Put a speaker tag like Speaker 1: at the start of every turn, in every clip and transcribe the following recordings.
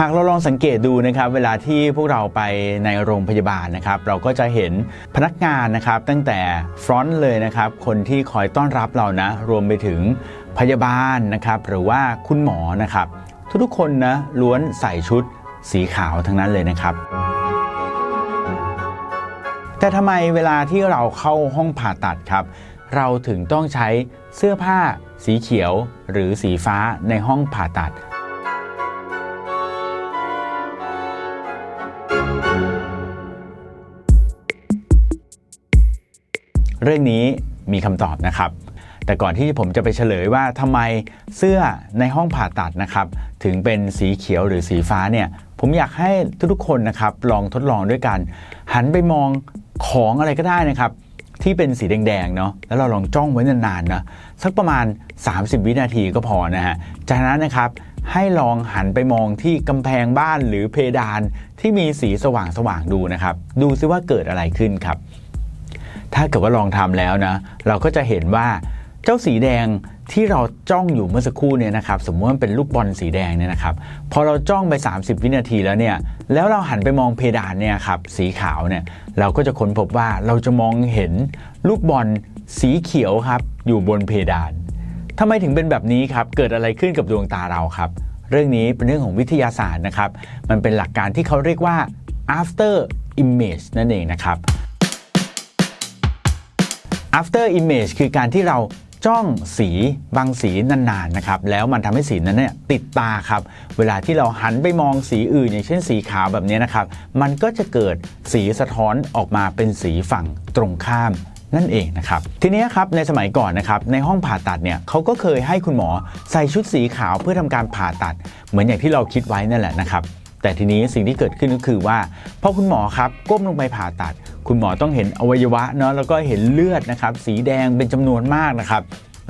Speaker 1: หากเราลองสังเกตดูนะครับเวลาที่พวกเราไปในโรงพยาบาลนะครับ เราก็จะเห็นพนักงานนะครับ ตั้งแต่ฟรอนต์เลยนะครับ คนที่คอยต้อนรับเรานะ รวมไปถึงพยาบาลนะครับ หรือว่าคุณหมอนะครับ ทุกๆคนนะล้วนใส่ชุดสีขาวทั้งนั้นเลยนะครับ แต่ทำไมเวลาที่เราเข้าห้องผ่าตัดครับ เราถึงต้องใช้เสื้อผ้าสีเขียวหรือสีฟ้าในห้องผ่าตัด เรื่องนี้มีคำตอบนะครับ แต่ก่อนที่ผมจะไปเฉลยว่าทำไมเสื้อในห้องผ่าตัดนะครับถึงเป็นสีเขียวหรือสีฟ้าเนี่ยผมอยากให้ทุกๆคนนะครับลองทดลองด้วยกัน หันไปมองของอะไรก็ได้นะครับที่เป็นสีแดงๆเนาะแล้วเราลองจ้องไว้นานๆนะสักประมาณ 30 วินาทีก็พอนะฮะจากนั้นนะครับให้ลองหันไปมองที่กำแพงบ้านหรือเพดานที่มีสีสว่างๆดูนะครับ ดูซิว่าเกิดอะไรขึ้นครับ ถ้าเกิดว่าลองทำแล้วนะ เราก็จะเห็นว่าเจ้าสีแดงที่เราจ้องอยู่เมื่อสักครู่เนี่ยนะครับ สมมติว่าเป็นลูกบอลสีแดงเนี่ยนะครับ พอเราจ้องไป 30 วินาทีแล้วเนี่ย แล้วเราหันไปมองเพดานเนี่ยครับสีขาวเนี่ย เราก็จะค้นพบว่าเราจะมองเห็นลูกบอลสีเขียวครับ อยู่บนเพดานทำไมถึงเป็นแบบนี้ครับ เกิดอะไรขึ้นกับดวงตาเราครับ เรื่องนี้เป็นเรื่องของวิทยาศาสตร์นะครับ มันเป็นหลักการที่เขาเรียกว่า after image นั่นเองนะครับ after image คือการที่เราจ้องสีบางสีนานๆนะครับแล้วมันทำให้สีนั้นเนี่ยติดตาครับ เวลาที่เราหันไปมองสีอื่น อย่างเช่นสีขาวแบบนี้นะครับ มันก็จะเกิดสีสะท้อนออกมาเป็นสีฝั่งตรงข้ามนั่นเองนะครับทีนี้ครับในสมัยก่อนนะครับในห้องผ่าตัดเนี่ยเขาก็เคยให้คุณหมอใส่ชุดสีขาวเพื่อทำการผ่าตัด เหมือนอย่างที่เราคิดไว้นั่นแหละนะครับแต่ทีนี้สิ่งที่เกิดขึ้นก็คือว่าพอคุณหมอครับก้มลงไปผ่าตัด คุณหมอต้องเห็นอวัยวะเนาะแล้วก็เห็นเลือดนะครับสีแดงเป็นจำนวนมากนะครับ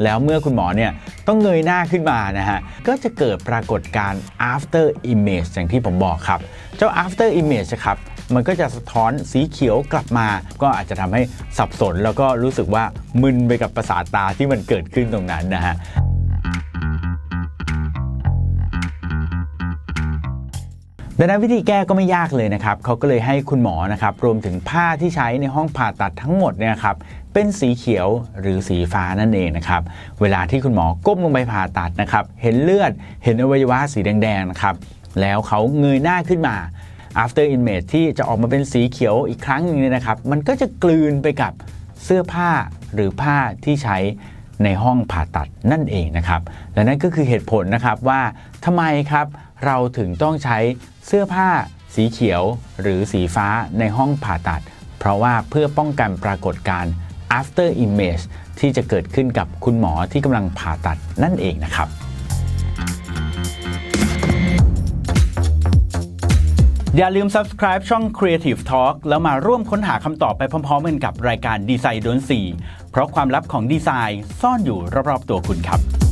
Speaker 1: แล้วเมื่อคุณหมอเนี่ยต้องเงยหน้าขึ้นมานะฮะก็จะเกิดปรากฏการณ์ after image อย่างที่ผมบอกครับ เจ้า after image ครับมันก็จะสะท้อนสีเขียวกลับมา ก็อาจจะทำให้สับสนแล้วก็รู้สึกว่ามึนไปกับประสาทตาที่มันเกิดขึ้นตรงนั้นนะฮะ ดังนั้นวิธีแก้ก็ไม่ยากเลยนะครับเขาก็เลยให้คุณหมอนะครับรวมถึงผ้าที่ใช้ในห้องผ่าตัดทั้งหมดเนี่ยครับเป็นสีเขียวหรือสีฟ้านั่นเองนะครับเวลาที่คุณหมอก้มลงไปผ่าตัดนะครับเห็นเลือดเห็นอวัยวะสีแดงๆนะครับแล้วเขาเงยหน้าขึ้นมา after image ที่จะออกมาเป็นสีเขียวอีกครั้งหนึงเนี่ยนะครับ มันก็จะกลืนไปกับเสื้อผ้าหรือผ้าที่ใช้ ในห้องผ่าตัดนั่นเองนะครับ และนั่นก็คือเหตุผลนะครับว่าทำไมครับเราถึงต้องใช้เสื้อผ้าสีเขียวหรือสีฟ้าในห้องผ่าตัด เพราะว่าเพื่อป้องกันปรากฏการณ์ after image ที่จะเกิดขึ้นกับคุณหมอที่กำลังผ่าตัดนั่นเองนะครับ อย่าลืม subscribe ช่อง Creative Talk แล้วมาร่วมค้นหาคำตอบไปพร้อมๆกันกับรายการดีไซน์โดนสีเพราะความลับของดีไซน์ซ่อนอยู่รอบๆตัวคุณครับ